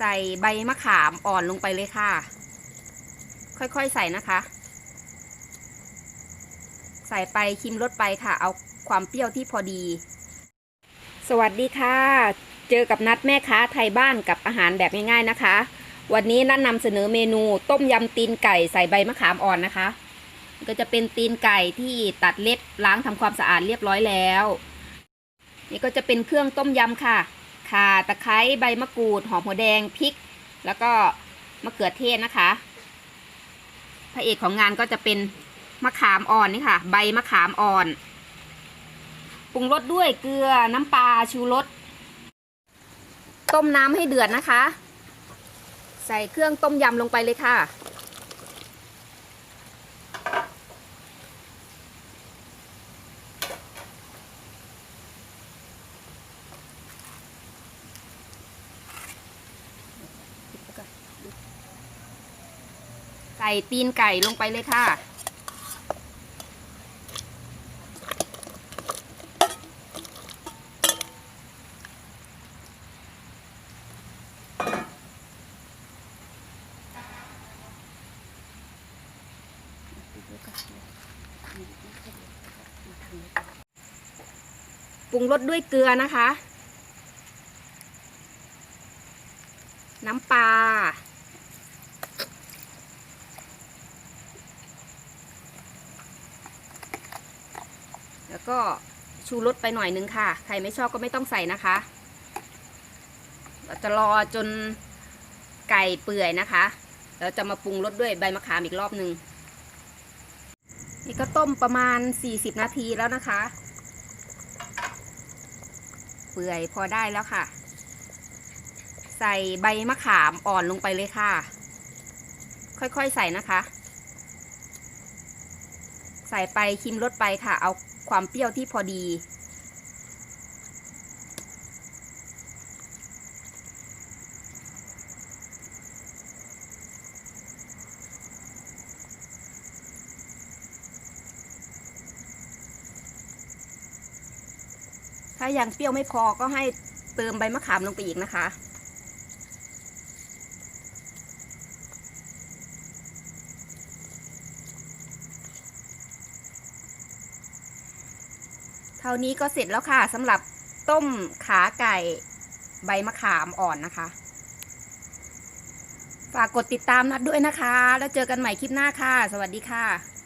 ใส่ใบมะขามอ่อนลงไปเลยค่ะ ค่อยๆใส่นะคะ ใส่ไปชิมรสไปค่ะ เอาความเปรี้ยวที่พอดี สวัสดีค่ะ เจอกับนัดแม่ค้าไทยบ้านกับอาหารแบบง่ายๆนะคะ วันนี้นัดนำเสนอเมนูต้มยำตีนไก่ใส่ใบมะขามอ่อนนะคะ ก็จะเป็นตีนไก่ที่ตัดเล็บล้างทำความสะอาดเรียบร้อยแล้ว นี่ก็จะเป็นเครื่องต้มยำค่ะ ข่าตะไคร้ใบมะกรูด หอมหัวแดงพริก แล้วก็มะเขือเทศนะคะ พระเอกของงานก็จะเป็นมะขามอ่อนนี่ค่ะ ใบมะขามอ่อนปรุงรสด้วยเกลือน้ำปลาชูรสต้มน้ำให้เดือดนะคะ ใส่เครื่องต้มยำลงไปเลยค่ะ ใส่ตีนไก่ลงไปเลยค่ะ ปรุงรสด้วยเกลือนะคะ น้ำปลา แล้วก็ชูรสไปหน่อยนึงค่ะ ใครไม่ชอบก็ไม่ต้องใส่นะคะ เราจะรอจนไก่เปื่อยนะคะแล้วจะมาปรุงรสด้วยใบมะขามอีกรอบหนึ่งนี่ก็ต้มประมาณ 40 นาทีแล้วนะคะ เปื่อยพอได้แล้วค่ะ ใส่ใบมะขามอ่อนลงไปเลยค่ะ ค่อยๆใส่นะคะ ใส่ไปชิมรสไปค่ะ เอา ความเปรี้ยวที่พอดี ถ้ายังเปรี้ยวไม่พอก็ให้เติมใบมะขามลงไปอีกนะคะ เท่านี้ก็เสร็จแล้วค่ะสำหรับต้มขาไก่ใบมะขามอ่อนนะคะ ฝากกดติดตามนัดด้วยนะคะ แล้วเจอกันใหม่คลิปหน้าค่ะ สวัสดีค่ะ